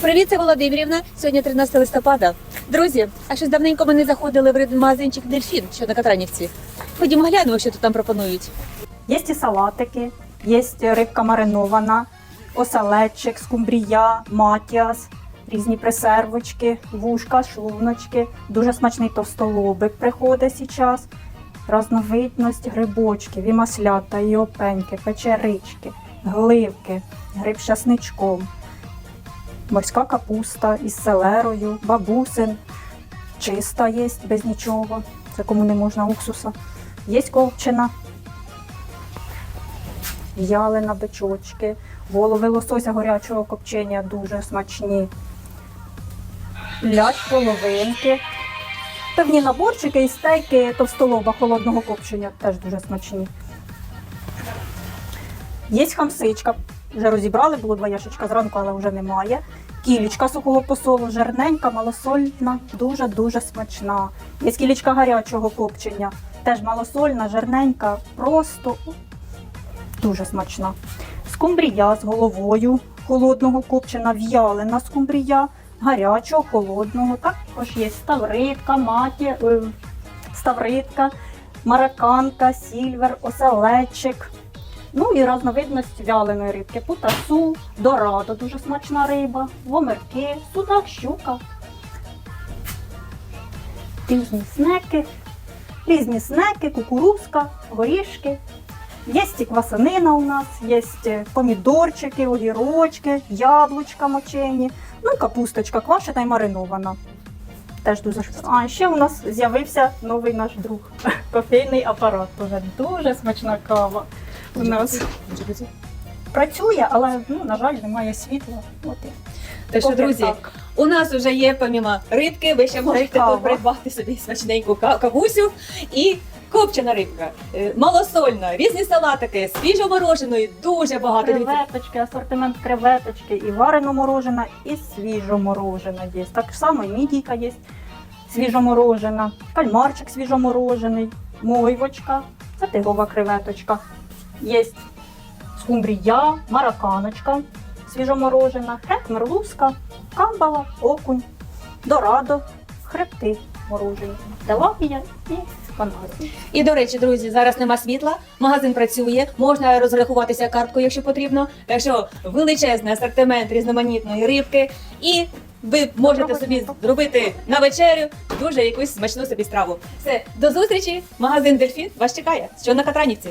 Привіт, це Володимирівна. Сьогодні 13 листопада. Друзі, а щось давненько ми не заходили в магазинчик Дельфін, що на Катранівці. Ходімо глянемо, що тут там пропонують. Є і салатики, є рибка маринована, оселедчик, скумбрія, матіас, різні присервочки, вушка, шлуночки. Дуже смачний товстолобик приходить зараз. Разновидність грибочків, і маслята, і опеньки, печерички, гливки, гриб з часничком, морська капуста із селерою, бабусин, чиста є, без нічого. Це кому не можна уксуса. Є ковчена, в'ялена бичочки, голови лосося горячого копчення дуже смачні. Ляч половинки. Певні наборчики і стейки товстолоба холодного копчення теж дуже смачні. Є хамсичка. Вже розібрали, було два ящичка зранку, але вже немає. Кілічка сухого посолу, жирненька, малосольна, дуже-дуже смачна. Є кілічка гарячого копчення, теж малосольна, жирненька, просто дуже смачна. Скумбрія з головою холодного копчена, в'ялена скумбрія, гарячого, холодного. Також є ставритка, маті, е, ставритка, мараканка, сільвер, оселедчик. Ну і разновидність вяленої рибки. Путасу, дорадо, дуже смачна риба, вомерки, судак, щука. Різні снеки, різні снеки, кукурузка, горішки. Є і квасанина у нас, є помідорчики, огірочки, яблучка мочені, ну капусточка квашена і маринована. Теж дуже. А ще у нас з'явився новий наш друг кофейний апарат. Дуже смачна кава. У нас працює, але ну, на жаль, немає світла. От і Так що, друзі, так. у нас вже є помімо рибки, ви ще можете тут придбати собі смачненьку кавусю і копчена рибка, е, малосольна, різні салатики, свіжомороженої, дуже багато. Креветочки, асортимент креветочки, і варено морожена, і свіжоморожена є. Так само і мідійка є свіжоморожена, кальмарчик свіжоморожений, мойвочка, це тигова креветочка. Є скумбрія, мараканочка свіжоморожена, хек, мерлузка, камбала, окунь, дорадо, хребти морожені, телапія і паназі. І до речі, друзі, зараз нема світла, магазин працює, можна розрахуватися карткою, якщо потрібно. Так що величезний асортимент різноманітної рибки, і ви можете собі зробити на вечерю дуже якусь смачну собі страву. Все, до зустрічі! Магазин Дельфін вас чекає. Що на Катранівці.